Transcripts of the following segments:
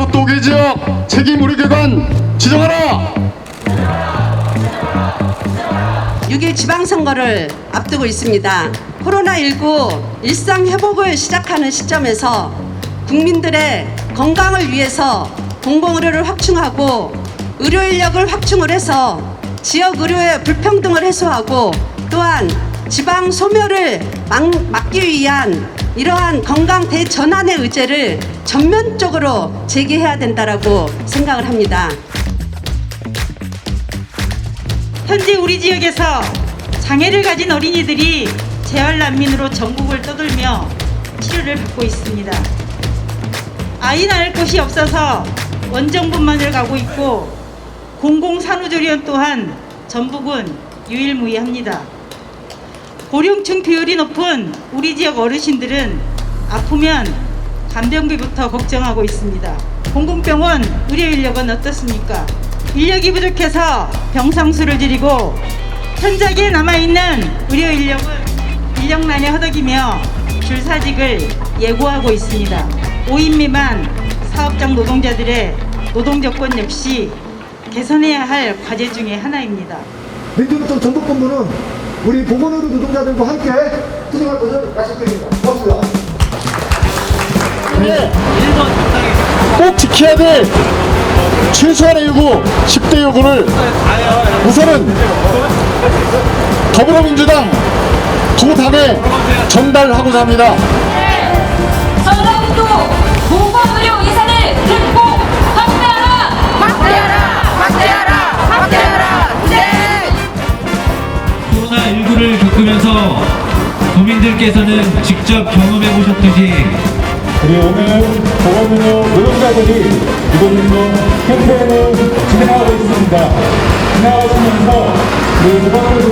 경북 도계 지역 책임 우리 기관 지정하라. 6일 지방선거를 앞두고 있습니다. 코로나19 일상 회복을 시작하는 시점에서 국민들의 건강을 위해서 공공의료를 확충하고 의료 인력을 확충을 해서 지역 의료의 불평등을 해소하고 또한 지방 소멸을 막, 막기 위한 이러한 건강 대전환의 의제를 전면적으로 제기해야 된다라고 생각을 합니다. 현재 우리 지역에서 장애를 가진 어린이들이 재활 난민으로 전국을 떠돌며 치료를 받고 있습니다. 아이 낳을 곳이 없어서 원정분만을 가고 있고 공공산후조리원 또한 전북은 유일무이합니다. 고령층 비율이 높은 우리 지역 어르신들은 아프면 간병비부터 걱정하고 있습니다. 공공병원 의료 인력은 어떻습니까? 인력이 부족해서 병상 수를 줄이고 현장에 남아있는 의료 인력은 인력난에 허덕이며 줄사직을 예고하고 있습니다. 5인 미만 사업장 노동자들의 노동조건 역시 개선해야 할 과제 중의 하나입니다. 민주노총 전북본부는 우리 보건의료 노동자들과 함께 투쟁할 것을 약속드립니다. 고맙습니다. 꼭 지켜야 될 최소한의 요구 10대 요구를 우선은 더불어민주당 두 당에 전달하고자 합니다. 전라북도 공공의료 의사를 듣고 확대하라! 확대하라! 확대하라! 확대하라! 국민들께서는 직접 경험해 보셨듯이 우리 오늘 보건의료 노동자들이 이곳에서 캠페인을 진행하고 있습니다. 지나가시면서 우리 보건의료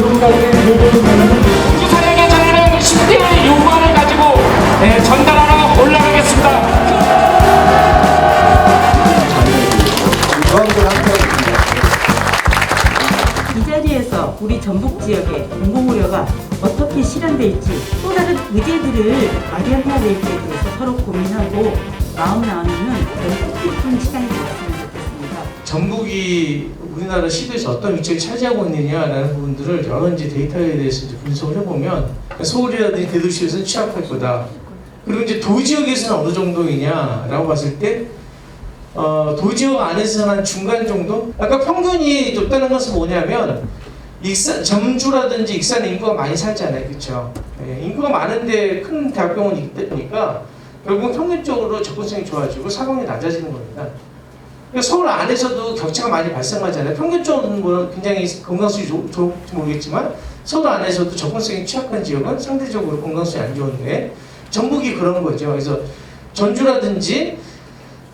전북 지역의 공공의료가 어떻게 실현될지 또 다른 의제들을 마련해야 될지에 대해서 서로 고민하고 마음 나누는 그런 뜻깊은 시간이 되었으면 좋겠습니다. 전북이 우리나라 시도에서 어떤 위치를 차지하고 있느냐라는 부분들을 여러 이제 데이터에 대해서 분석을 해보면 서울이라든지 대도시에서는 취약할 거다. 그리고 이제 도지역에서는 어느 정도이냐라고 봤을 때 어, 도지역 안에서는 한 중간 정도? 아까 평균이 높다는 것은 뭐냐면 익산, 점주라든지 익산에 인구가 많이 살잖아요. 그렇죠? 인구가 많은데 큰 대학병원이 있다 보니까 결국 평균적으로 접근성이 좋아지고 사망이 낮아지는 겁니다. 그러니까 서울 안에서도 격차가 많이 발생하잖아요. 평균적으로는 뭐 굉장히 건강수준이 좋- 좋을지 모르겠지만 서울 안에서도 접근성이 취약한 지역은 상대적으로 건강수준이 안 좋은데 전북이 그런 거죠. 그래서 전주라든지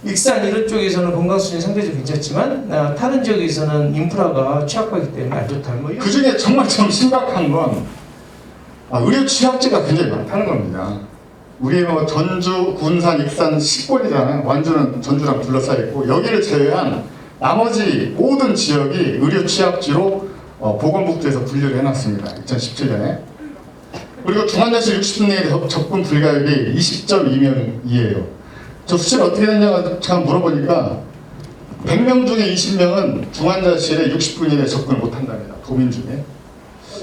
익산 이런 쪽에서는 건강수준이 상대적으로 괜찮지만 아, 다른 지역에서는 인프라가 취약하기 때문에 안 좋다. 뭐 이런 그 중에 정말 좀 심각한 건 아, 의료 취약지가 굉장히 많다는 겁니다. 우리 뭐 전주, 군산, 익산 10권이잖아요. 완주는 전주랑 둘러싸여 있고 여기를 제외한 나머지 모든 지역이 의료 취약지로 어, 보건복지에서 분류를 해놨습니다. 2017년에. 그리고 중환자실 60분 내에 접- 접근 불가율이 20.2명이에요. 저 수치를 어떻게 됐냐고 참 물어보니까 100명 중에 20명은 중환자실에 60분 이내에 접근을 못한답니다. 도민 중에.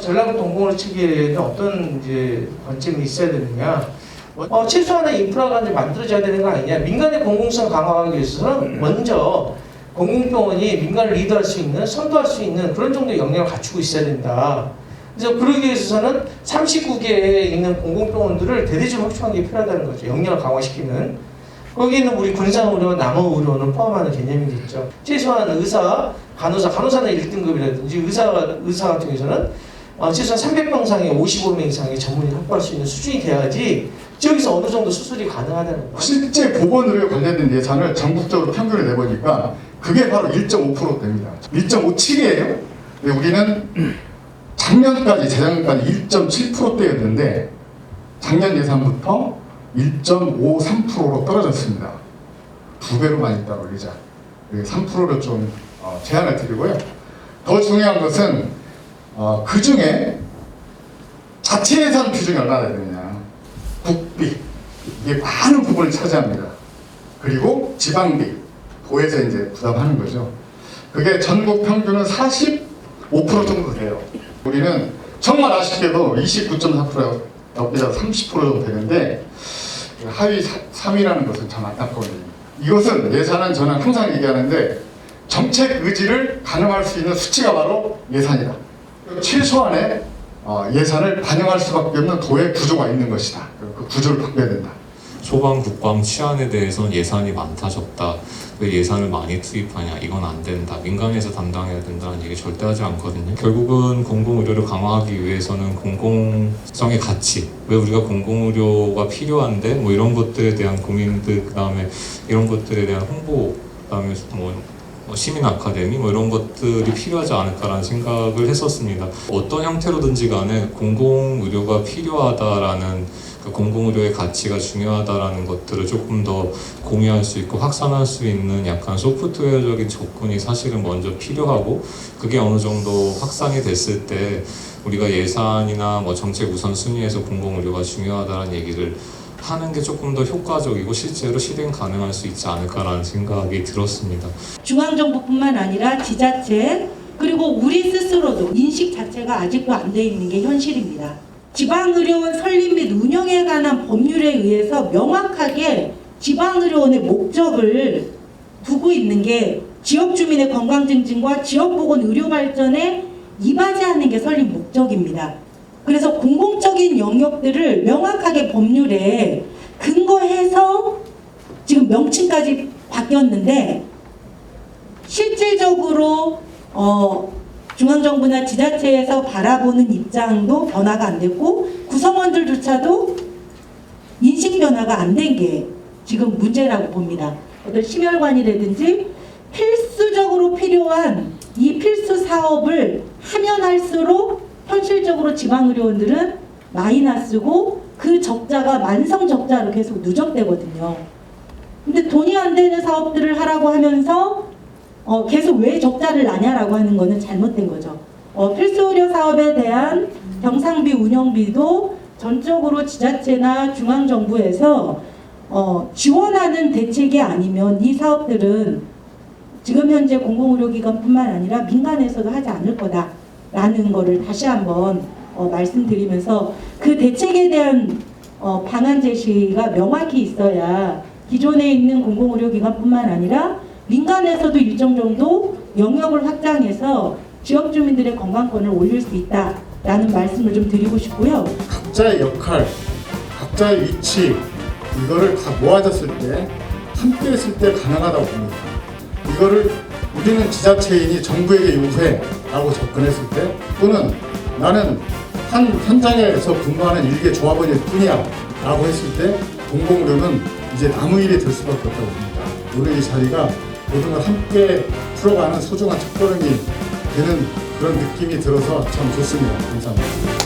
전라북 동공을 치기에는 어떤 이제 관점이 있어야 되느냐. 어, 최소한의 인프라가 이제 만들어져야 되는 거 아니냐. 민간의 공공성 강화하기 위해서는 먼저 공공병원이 민간을 리드할 수 있는, 선도할 수 있는 그런 정도의 역량을 갖추고 있어야 된다. 그래서 그러기 위해서는 39개에 있는 공공병원들을 대대적으로 확충하는 게 필요하다는 거죠. 역량을 강화시키는. 거기는 우리 군산 의료, 남원 의료는 포함하는 개념이겠죠. 최소한 의사, 간호사, 간호사는 1등급이라든지 의사, 의사 같은 경우에는 어, 최소한 300병상에 55명 이상의 전문의를 확보할 수 있는 수준이 돼야지 지역에서 어느 정도 수술이 가능하다는 거예요. 실제 보건의료 관련된 예산을 전국적으로 평균을 내보니까 그게 바로 1.5% 됩니다. 1.57이에요. 근데 우리는 작년까지 재작년까지 1.7%대였는데 작년 예산부터 1.53%로 떨어졌습니다. 두 배로 많이 떨어지자. 3%를 좀 어, 제한을 드리고요. 더 중요한 것은 어, 그 중에 자체 예산 비중이 얼마나 되느냐. 국비 이게 많은 부분을 차지합니다. 그리고 지방비 5에서 이제 부담하는 거죠. 그게 전국 평균은 45% 정도 돼요. 우리는 정말 아쉽게도 29.4% 여기다 30% 정도 되는데 하위 3위라는 것은 참 안타까워요. 이것은 예산은 저는 항상 얘기하는데 정책 의지를 가늠할 수 있는 수치가 바로 예산이다. 최소한의 어, 예산을 반영할 수밖에 없는 도의 구조가 있는 것이다. 그 구조를 바꿔야 된다. 소방 국방 치안에 대해서는 예산이 많다 적다 왜 예산을 많이 투입하냐 이건 안 된다 민간에서 담당해야 된다는 얘기 절대 하지 않거든요 결국은 공공의료를 강화하기 위해서는 공공성의 가치 왜 우리가 공공의료가 필요한데 뭐 이런 것들에 대한 고민들 그 다음에 이런 것들에 대한 홍보 그 다음에 뭐뭐 시민 아카데미 뭐 이런 것들이 필요하지 않을까라는 생각을 했었습니다. 어떤 형태로든지 간에 공공 의료가 필요하다라는 그 공공 의료의 가치가 중요하다라는 것들을 조금 더 공유할 수 있고 확산할 수 있는 약간 소프트웨어적인 접근이 사실은 먼저 필요하고 그게 어느 정도 확산이 됐을 때 우리가 예산이나 뭐 정책 우선 순위에서 공공 의료가 중요하다는 얘기를 하는 게 조금 더 효과적이고 실제로 실행 가능할 수 있지 않을까라는 생각이 들었습니다. 중앙정부뿐만 아니라 지자체 그리고 우리 스스로도 인식 자체가 아직도 안 돼 있는 게 현실입니다. 지방의료원 설립 및 운영에 관한 법률에 의해서 명확하게 지방의료원의 목적을 두고 있는 게 지역 주민의 건강 증진과 지역 보건 의료 발전에 이바지하는 게 설립 목적입니다. 그래서 공공적인 영역들을 명확하게 법률에 근거해서 지금 명칭까지 바뀌었는데 실질적으로 어, 중앙정부나 지자체에서 바라보는 입장도 변화가 안 됐고 구성원들조차도 인식 변화가 안 된 게 지금 문제라고 봅니다. 어떤 심혈관이라든지 필수적으로 필요한 이 필수 사업을 하면 할수록 현실적으로 지방의료원들은 마이너스고 그 적자가 만성 적자로 계속 누적되거든요. 근데 돈이 안 되는 사업들을 하라고 하면서 어, 계속 왜 적자를 나냐라고 하는 거는 잘못된 거죠. 어, 필수 의료 사업에 대한 경상비 운영비도 전적으로 지자체나 중앙정부에서 어, 지원하는 대책이 아니면 이 사업들은 지금 현재 공공의료기관뿐만 아니라 민간에서도 하지 않을 거다라는 거를 다시 한번 어, 말씀드리면서 그 대책에 대한 어, 방안 제시가 명확히 있어야 기존에 있는 공공의료기관뿐만 아니라 민간에서도 일정 정도 영역을 확장해서 지역 주민들의 건강권을 올릴 수 있다라는 말씀을 좀 드리고 싶고요. 각자의 역할, 각자의 위치 이거를 다 모아졌을 때 함께 했을 때 가능하다고 봅니다. 이거를 우리는 지자체이니 정부에게 요구해라고 접근했을 때 또는 나는 한 현장에서 근무하는 일개 조합원일 뿐이야 라고 했을 때 공공의료는 이제 나무 일이 될 수밖에 없다고 봅니다. 오늘 이 자리가 걸 함께 풀어가는 소중한 첫걸음이 되는 그런 느낌이 들어서 참 좋습니다. 감사합니다.